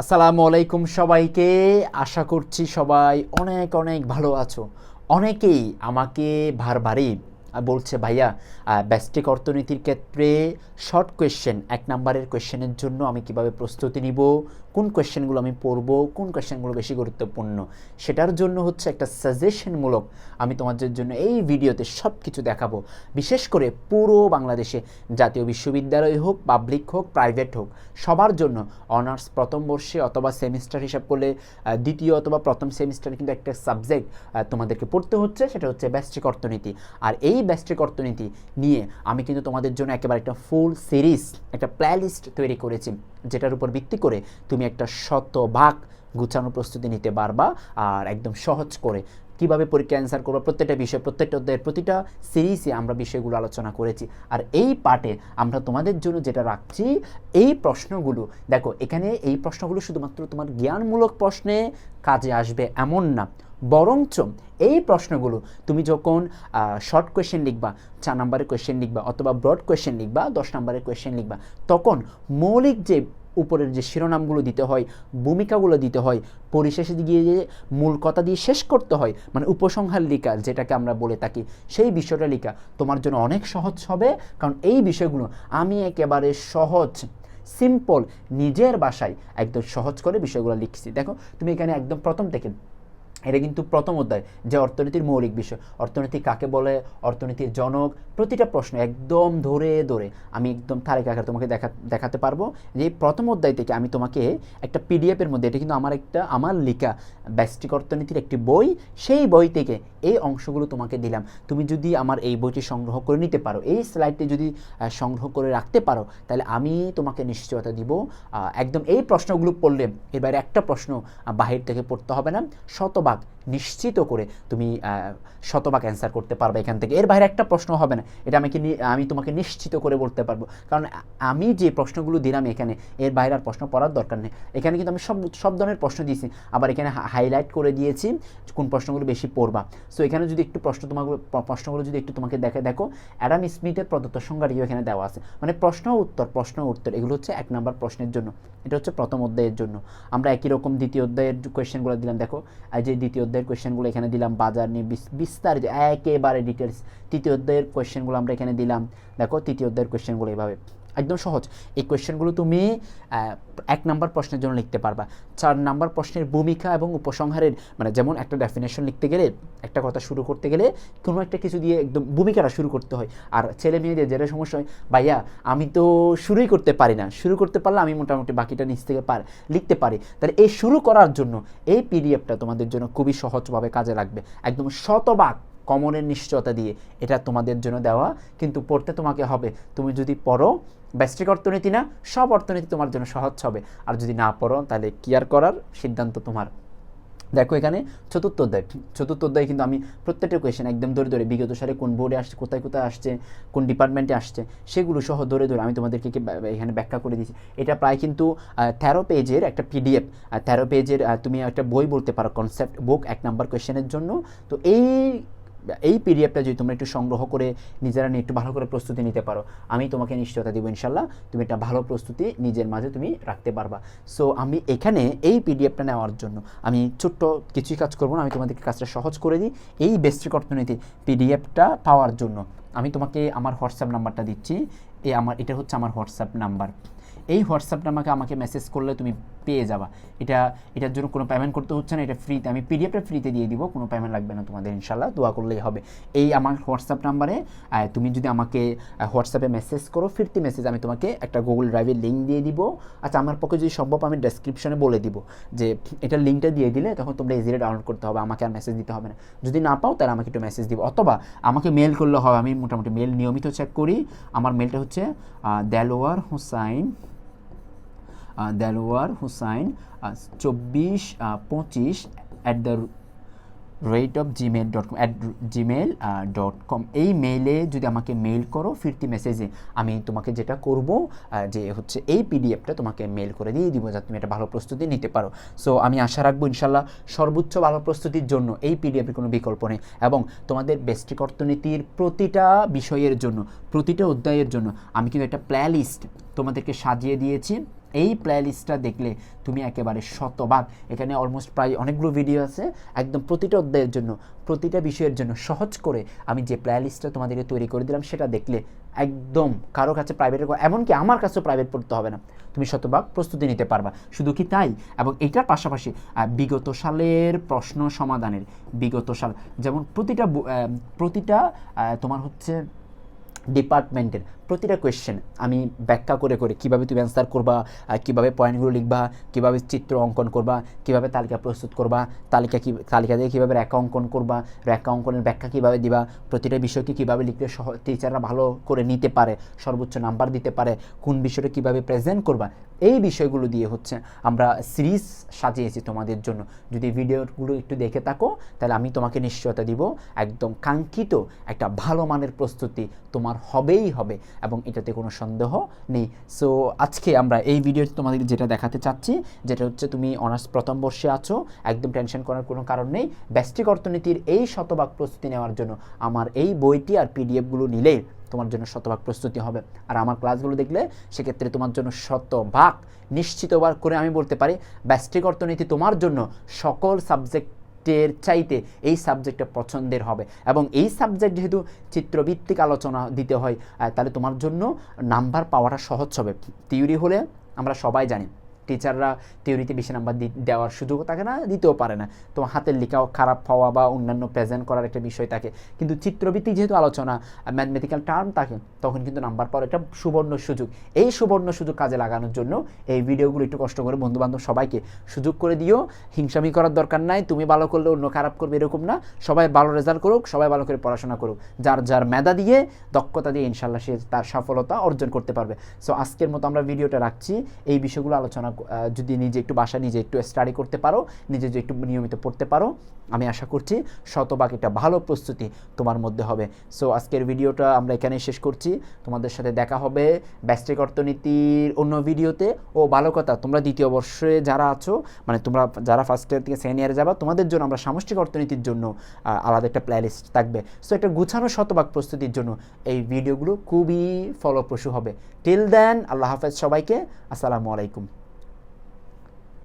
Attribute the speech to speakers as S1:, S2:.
S1: আসসালামু আলাইকুম সবাইকে। আশা করছি সবাই অনেক অনেক ভালো আছো। অনেকেই আমাকে বারবারই বলছে, ভাইয়া ব্যস্টিক অর্থনীতির ক্ষেত্রে শর্ট কোয়েশ্চেন এক নাম্বারের কোয়েশ্চেনের জন্য আমি কীভাবে প্রস্তুতি নিব? কোন কোয়েশ্চেনগুলো আমি পড়ব? কোন কোয়েশ্চেনগুলো বেশি গুরুত্বপূর্ণ? সেটার জন্য হচ্ছে একটা সাজেশনমূলক আমি তোমাদের জন্য এই ভিডিওতে সব কিছু দেখাবো। বিশেষ করে পুরো বাংলাদেশে, জাতীয় বিশ্ববিদ্যালয় হোক পাবলিক হোক প্রাইভেট হোক, সবার জন্য অনার্স প্রথম বর্ষে অথবা সেমিস্টার হিসাব করলে দ্বিতীয় অথবা প্রথম সেমিস্টারে কিন্তু একটা সাবজেক্ট তোমাদেরকে পড়তে হচ্ছে, সেটা হচ্ছে ব্যস্টিক অর্থনীতি। আর এই ব্যস্টিক অর্থনীতি নিয়ে আমি কিন্তু তোমাদের জন্য একেবারে একটা ফুল সিরিজ একটা প্লেলিস্ট তৈরি করেছি, যেটার উপর ভিত্তি করে তুমি একটা শতভাগ গুছানো প্রস্তুতি নিতে পারবা আর একদম সহজ করে কীভাবে পরীক্ষা অ্যান্সার করব, প্রত্যেকটা বিষয়, প্রত্যেকটা অধ্যায়ের প্রতিটা সিরিজে আমরা বিষয়গুলো আলোচনা করেছি। আর এই পার্টে আমরা তোমাদের জন্য যেটা রাখছি, এই প্রশ্নগুলো। দেখো, এখানে এই প্রশ্নগুলো শুধুমাত্র তোমার জ্ঞানমূলক প্রশ্নে কাজে আসবে এমন না। বরঞ্চ এই প্রশ্নগুলো তুমি যখন শর্ট কোয়েশ্চেন লিখবা, চার নম্বরের কোয়েশ্চেন লিখবা অথবা ব্রড কোয়েশ্চেন লিখবা, দশ নম্বরের কোয়েশ্চেন লিখবা, তখন মৌলিক যে উপরের যে শিরোনামগুলো দিতে হয়, ভূমিকাগুলো দিতে হয়, পরিশেষে গিয়ে যে মূল কথা দিয়ে শেষ করতে হয় মানে উপসংহার লিখা, যেটাকে আমরা বলে থাকি, সেই বিষয়টা লিখা, তোমার জন্য অনেক সহজ হবে। কারণ এই বিষয়গুলো আমি একেবারে সহজ সিম্পল নিজের বাসায় একদম সহজ করে বিষয়গুলো লিখছি। দেখো, তুমি এখানে একদম প্রথম থেকে এটা কিন্তু প্রথম অধ্যায়, যে অর্থনীতির মৌলিক বিষয়। অর্থনীতি কাকে বলে? অর্থনীতির জনক? প্রতিটা প্রশ্ন একদম ধরে ধরে। আমি একদম তারিখ আকারে তোমাকে দেখা, দেখাতে পারব যে প্রথম অধ্যায় থেকে আমি তোমাকে একটা পিডিএফের মধ্যে, এটা কিন্তু আমার একটা, আমার লেখা ব্যষ্টিক অর্থনীতির একটি বই, সেই বই থেকে এই অংশগুলো তোমাকে দিলাম। তুমি যদি আমার এই বইটি সংগ্রহ করে নিতে পারো, এই স্লাইডটি যদি সংগ্রহ করে রাখতে পারো, তাহলে আমি তোমাকে নিশ্চয়তা দিব। একদম এই প্রশ্নগুলো পড়লে, এর বাইরে একটা প্রশ্ন বাহির থেকে পড়তে হবে না। শতভাগ cevap নিশ্চিত করে তুমি শতভাগ অ্যান্সার করতে পারবে এখান থেকে। এর বাইরে একটা প্রশ্ন হবে না। এটা আমাকে আমি তোমাকে নিশ্চিত করে বলতে পারব। কারণ আমি যে প্রশ্নগুলো দিলাম এখানে, এর বাইরে আর প্রশ্ন পড়ার দরকার নেই। এখানে কিন্তু আমি সব সব ধরনের প্রশ্ন দিয়েছি। আবার এখানে হাইলাইট করে দিয়েছি কোন প্রশ্নগুলো বেশি পড়বা। সো এখানে যদি একটু প্রশ্ন তোমাকে প্রশ্নগুলো যদি একটু তোমাকে দেখে, দেখো অ্যাডাম স্মিথের প্রদত্ত সংজ্ঞাটিও এখানে দেওয়া আছে। মানে প্রশ্ন উত্তর প্রশ্ন উত্তর, এগুলো হচ্ছে এক নম্বর প্রশ্নের জন্য। এটা হচ্ছে প্রথম অধ্যায়ের জন্য। আমরা একই রকম দ্বিতীয় অধ্যায়ের কোয়েশ্চেনগুলো দিলাম। দেখো যে দ্বিতীয় অধ্যায়ের কোয়েশ্চেনগুলো এখানে দিলাম, বাজার নিয়ে বিস- বিস্তারিত একেবারে ডিটেলস তৃতীয় অধ্যায়ের কোয়েশ্চেনগুলো আমরা এখানে দিলাম। দেখো তৃতীয় অধ্যায়ের কোয়েশ্চেনগুলো এভাবে। একদম সহজ। এই কোয়েশ্চেনগুলো তুমি এক নাম্বার প্রশ্নের জন্য লিখতে পারবা। চার নাম্বার প্রশ্নের ভূমিকা এবং উপসংহারের মানে যেমন একটা ডেফিনেশন লিখতে গেলে, একটা কথা শুরু করতে গেলে কোনো একটা কিছু দিয়ে একদম ভূমিকাটা শুরু করতে হয়। আর ছেলে মেয়েদের যেটা সমস্যা হয়, ভাইয়া, আমি তো শুরুই করতে পারি না। শুরু করতে পারলে আমি মোটামুটি বাকিটা নিচ থেকে পার, লিখতে পারি। তাহলে এই শুরু করার জন্য এই পিডিএফটা তোমাদের জন্য খুবই সহজভাবে কাজে লাগবে। একদম শতভাগ কমনের নিশ্চয়তা দিয়ে এটা তোমাদের জন্য দেওয়া, কিন্তু পড়তে তোমাকে হবে। তুমি যদি পড়ো ব্যস্টিক অর্থনীতি না, সব অর্থনীতি তোমার জন্য সহজ হবে। আর যদি না পড়ো, তাহলে কি আর করার? সিদ্ধান্ত তোমার। দেখো এখানে চতুর্থ অধ্যায়। চতুর্থ অধ্যায় কিন্তু আমি প্রত্যেকটা কোয়েশন একদম ধরে ধরে, বিগত সালে কোন বোর্ডে আসছে, কোথায় কোথায় আসছে, কোন ডিপার্টমেন্টে আসছে, সেগুলো সহ ধরে ধরে আমি তোমাদেরকে এখানে ব্যাখ্যা করে দিচ্ছি এটা প্রায় কিন্তু তেরো পেজের একটা পিডিএফ তেরো পেজের তুমি একটা বই বলতে পারো কনসেপ্ট বুক এক নাম্বার কোয়েশনের জন্য। তো এই এই পিডিএফটা যদি তোমরা একটু সংগ্রহ করে নিজেরা নিয়ে একটু ভালো করে প্রস্তুতি নিতে পারো, আমি তোমাকে নিশ্চয়তা দিব ইনশাল্লাহ তুমি একটা ভালো প্রস্তুতি নিজের মাঝে তুমি রাখতে পারবা। সো আমি এখানে এই পিডিএফটা নেওয়ার জন্য আমি ছোট্ট কিছুই কাজ করব না, আমি তোমাদেরকে কাজটা সহজ করে দিই। এই বেস্ট্রিক অর্থনীতি পিডিএফটা পাওয়ার জন্য আমি তোমাকে আমার হোয়াটসঅ্যাপ নাম্বারটা দিচ্ছি। এই আমার, এটা হচ্ছে আমার হোয়াটসঅ্যাপ নাম্বার এই হোয়াটসঅ্যাপ নাম্বারকে আমাকে মেসেজ করলে তুমি পেয়ে যাবা। এটা, এটার জন্য কোনো পেমেন্ট করতে হচ্ছে না, এটা ফ্রিতে আমি পিডিএফটা ফ্রিতে দিয়ে দিব, কোনো পেমেন্ট লাগবে না তোমাদের ইনশাল্লাহ দোয়া করলেই হবে। এই আমার হোয়াটসঅ্যাপ নাম্বারে তুমি যদি আমাকে হোয়াটসঅ্যাপে মেসেজ করো, ফিরতি মেসেজ আমি তোমাকে একটা গুগল ড্রাইভের লিঙ্ক দিয়ে দিব। আচ্ছা আমার পক্ষে যদি সম্ভব, আমি ডেসক্রিপশনে বলে দিব যে এটার লিঙ্কটা দিয়ে দিলে তখন তোমরা ইজিলি ডাউনলোড করতে হবে, আমাকে আর মেসেজ দিতে হবে না। যদি না পাও, তাহলে আমাকে একটু মেসেজ দিব অথবা আমাকে মেল করলে হবে আমি মোটামুটি মেল নিয়মিত চেক করি। আমার মেলটা হচ্ছে দেলোয়ার হোসাইন দেলোয়ার হুসাইন চব্বিশ পঁচিশ at the rate of Gmail dot com at Gmail dot com এই মেইলে যদি আমাকে মেইল করো, ফিরতি মেসেজে আমি তোমাকে যেটা করব যে হচ্ছে এই পিডিএফটা তোমাকে মেল করে দিয়ে দিব, যাতে তুমি একটা ভালো প্রস্তুতি নিতে পারো। সো আমি আশা রাখব ইনশাল্লাহ সর্বোচ্চ ভালো প্রস্তুতির জন্য এই পিডিএফের কোনো বিকল্প নেই। এবং তোমাদের বেস্টিক অর্থনীতির প্রতিটা বিষয়ের জন্য, প্রতিটা অধ্যায়ের জন্য আমি কিন্তু একটা প্লে লিস্ট তোমাদেরকে সাজিয়ে দিয়েছি। এই প্লেলিস্টটা দেখলে তুমি একেবারে শতভাগ। এখানে অলমোস্ট প্রায় অনেকগুলো ভিডিও আছে। একদম প্রতিটা অধ্যায়ের জন্য, প্রতিটা বিষয়ের জন্য সহজ করে আমি যে প্লেলিস্টটা তোমাদেরকে তৈরি করে দিলাম, সেটা দেখলে একদম কারও কাছে প্রাইভেটের এমনকি আমার কাছেও প্রাইভেট পড়তে হবে না। তুমি শতভাগ প্রস্তুতি নিতে পারবা। শুধু কি তাই? এবং এটার পাশাপাশি বিগত সালের প্রশ্ন সমাধানের, বিগত সাল, যেমন প্রতিটা প্রতিটা তোমার হচ্ছে ডিপার্টমেন্টের প্রতিটা কোয়েশ্চেন আমি ব্যাখ্যা করে করে কীভাবে তুমি অ্যান্সার করবা কীভাবে পয়েন্টগুলো লিখবা, কীভাবে চিত্র অঙ্কন করবা, কীভাবে তালিকা প্রস্তুত করবা, তালিকা কি, তালিকা দিয়ে কীভাবে রেখা অঙ্কন করবা, রেখা অঙ্কনের ব্যাখ্যা কীভাবে দিবা, প্রতিটা বিষয়কে কীভাবে লিখলে সহ টিচাররা ভালো করে নিতে পারে, সর্বোচ্চ নাম্বার দিতে পারে, কোন বিষয়টা কীভাবে প্রেজেন্ট করবা, এই বিষয়গুলো দিয়ে হচ্ছে আমরা সিরিজ সাজিয়েছি তোমাদের জন্য। যদি ভিডিওগুলো একটু দেখে থাকো, তাহলে আমি তোমাকে নিশ্চয়তা দিব, একদম কাঙ্ক্ষিত একটা ভালো মানের প্রস্তুতি তোমার হবেই হবে এবং এটাতে কোনো সন্দেহ নেই। সো আজকে আমরা এই ভিডিও তোমাদের যেটা দেখাতে চাচ্ছি, যেটা হচ্ছে তুমি অনার্স প্রথম বর্ষে আছো, একদম টেনশন করার কোনো কারণ নেই। ব্যষ্টিক অর্থনীতির এই শতভাগ প্রস্তুতি নেওয়ার জন্য আমার এই বইটি আর পিডিএফগুলো নিলে তোমার জন্য শতভাগ প্রস্তুতি হবে। আর আমার ক্লাসগুলো দেখলে সেক্ষেত্রে তোমার জন্য শতভাগ নিশ্চিতবার করে আমি বলতে পারি, ব্যষ্টিক অর্থনীতি তোমার জন্য সকল সাবজেক্টের চাইতে এই সাবজেক্টটা পছন্দের হবে। এবং এই সাবজেক্ট যেহেতু চিত্রভিত্তিক আলোচনা দিতে হয় তাহলে তোমার জন্য নাম্বার পাওয়াটা সহজ হবে। থিওরি হলে আমরা সবাই জানি। টিচাররা থিওরিতে বেশি নাম্বার দেওয়ার সুযোগ থাকে না, দিতেও পারে না। তোমার হাতের লেখাও খারাপ হওয়া বা অন্যান্য প্রেজেন্ট করার একটা বিষয় থাকে। কিন্তু চিত্রভিত্তিক যেহেতু আলোচনা ম্যাথমেটিক্যাল টার্ম থাকে, তখন কিন্তু নাম্বার পাওয়ার একটা সুবর্ণ সুযোগ। এই সুবর্ণ সুযোগ কাজে লাগানোর জন্য এই ভিডিওগুলো একটু কষ্ট করে বন্ধুবান্ধব সবাইকে সুযোগ করে দিও। হিংসামি করার দরকার নাই, তুমি ভালো করলে অন্য খারাপ করবে এরকম না। সবাই ভালো রেজাল্ট করুক, সবাই ভালো করে পড়াশোনা করুক। যার যার মেধা দিয়ে, দক্ষতা দিয়ে ইনশাল্লাহ সে তার সফলতা অর্জন করতে পারবে। সো আজকের মতো আমরা ভিডিওটা রাখছি। এই বিষয়গুলো আলোচনা যদি নিজে একটু বাসা নিজে একটু স্টাডি করতে পারো, নিজে যদি একটু নিয়মিত পড়তে পারো, আমি আশা করছি শতভাগ একটা ভালো প্রস্তুতি তোমার মধ্যে হবে। সো আজকের ভিডিওটা আমরা এখানেই শেষ করছি। তোমাদের সাথে দেখা হবে ব্যষ্টিক অর্থনীতির অন্য ভিডিওতে। ও, ভালো কথা, তোমরা দ্বিতীয় বর্ষে যারা আছো মানে তোমরা যারা ফার্স্ট ইয়ার থেকে সেকেন্ড ইয়ারে যাবা, তোমাদের জন্য আমরা সামষ্টিক অর্থনীতির জন্য আলাদা একটা প্লেলিস্ট থাকবে। সো একটা গুছানো শতভাগ প্রস্তুতির জন্য এই ভিডিওগুলো খুবই ফলপ্রসূ হবে। টিল দেন আল্লাহ হাফেজ সবাইকে। আসসালামু আলাইকুম।